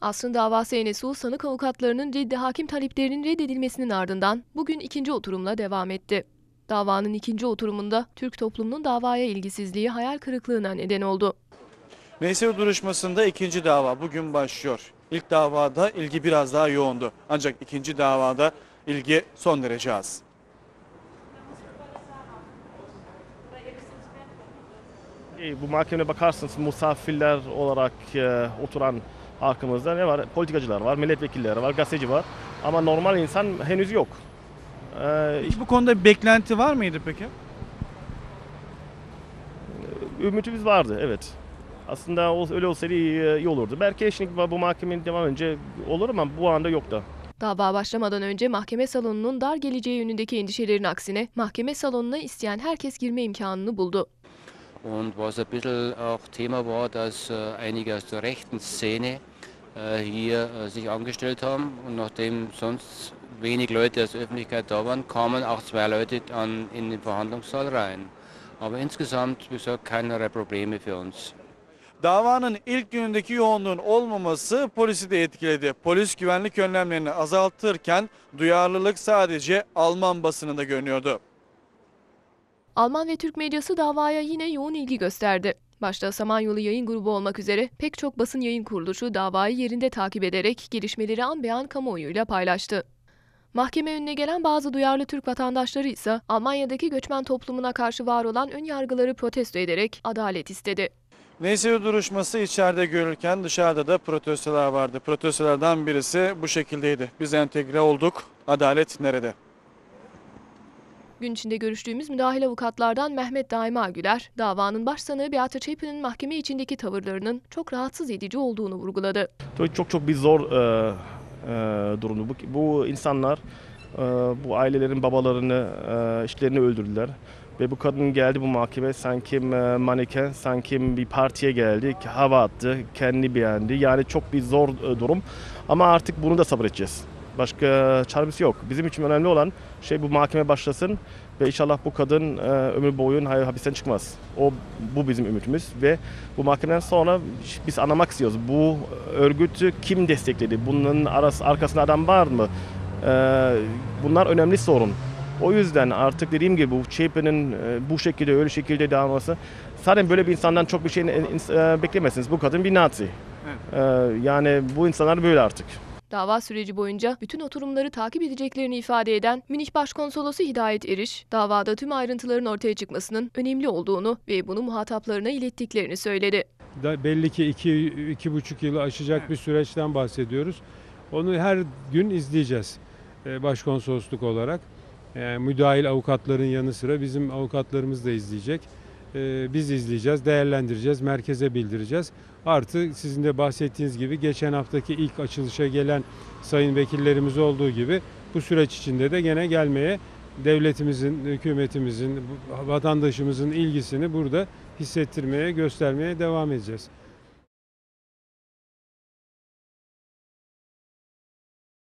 Aslın davası Enesu, sanık avukatlarının reddi hakim taleplerinin reddedilmesinin ardından bugün ikinci oturumla devam etti. Davanın ikinci oturumunda Türk toplumunun davaya ilgisizliği hayal kırıklığına neden oldu. Neyse duruşmasında ikinci dava bugün başlıyor. İlk davada ilgi biraz daha yoğundu. Ancak ikinci davada ilgi son derece az. Bu mahkemeye bakarsınız misafirler olarak e, oturan halkımızda ne var? Politikacılar var, milletvekilleri var, gazeteci var. Ama normal insan henüz yok. E, Hiç bu konuda bir beklenti var mıydı peki? ümidimiz vardı evet. Aslında o- öyle olsaydı iyi, iyi olurdu. Belki şimdi bu mahkemenin devam önce olur ama bu anda yok da. Dava başlamadan önce mahkeme salonunun dar geleceği yönündeki endişelerin aksine mahkeme salonuna isteyen herkes girme imkanını buldu. Und was ein bisschen auch Thema war, dass äh, einige aus der rechten Szene hier äh, sich angestellt haben. Und nachdem sonst wenig Leute aus der Öffentlichkeit da waren, kamen auch zwei Leute an, in den Verhandlungssaal rein. Aber insgesamt, wie gesagt, keinerlei Probleme für uns. Davanın ilk günündeki yoğunluğun olmaması polisi de etkiledi. Polis güvenlik önlemlerini azaltırken duyarlılık sadece Alman basınında görünüyordu. Alman ve Türk medyası davaya yine yoğun ilgi gösterdi. Başta Samanyolu Yayın Grubu olmak üzere pek çok basın yayın kuruluşu davayı yerinde takip ederek gelişmeleri an be an kamuoyuyla paylaştı. Mahkeme önüne gelen bazı duyarlı Türk vatandaşları ise Almanya'daki göçmen toplumuna karşı var olan ön yargıları protesto ederek adalet istedi. Neyse duruşması içeride görülürken dışarıda da protestolar vardı. Protestolardan birisi bu şekildeydi. Biz entegre olduk. Adalet nerede? Gün içinde görüştüğümüz müdahil avukatlardan Mehmet Daima Güler, davanın başsanığı Beata Çepi'nin mahkeme içindeki tavırlarının çok rahatsız edici olduğunu vurguladı. Tabii Çok çok bir zor e, e, durumdu. Bu, bu insanlar e, bu ailelerin babalarını, e, işlerini öldürdüler. Ve bu kadın geldi bu mahkeme sanki e, maneken, sanki bir partiye geldi, hava attı, kendini beğendi. Yani çok bir zor e, durum. Ama artık bunu da sabredeceğiz. Başka çaresi yok. Bizim için önemli olan şey bu mahkeme başlasın ve inşallah bu kadın e, ömür boyu hay- hapisten çıkmaz. O bu bizim ümitimiz ve bu mahkemeden sonra biz anlamak istiyoruz. Bu örgütü kim destekledi? Bunun arası, arkasında adam var mı? E, bunlar önemli sorun. O yüzden artık dediğim gibi bu CHP'nin e, bu şekilde öyle şekilde devam olması zaten böyle bir insandan çok bir şey beklemezsiniz. Bu kadın bir Nazi. E, yani bu insanlar böyle artık. Dava süreci boyunca bütün oturumları takip edeceklerini ifade eden Münih Başkonsolosu Hidayet Eriş, davada tüm ayrıntıların ortaya çıkmasının önemli olduğunu ve bunu muhataplarına ilettiklerini söyledi. da belli ki iki, iki buçuk yılı aşacak bir süreçten bahsediyoruz. Onu her gün izleyeceğiz e, başkonsolosluk olarak. E, müdahil avukatların yanı sıra bizim avukatlarımız da izleyecek. E, Biz izleyeceğiz, değerlendireceğiz, merkeze bildireceğiz. Artı sizin de bahsettiğiniz gibi geçen haftaki ilk açılışa gelen sayın vekillerimiz olduğu gibi bu süreç içinde de gene gelmeye devletimizin, hükümetimizin, vatandaşımızın ilgisini burada hissettirmeye, göstermeye devam edeceğiz.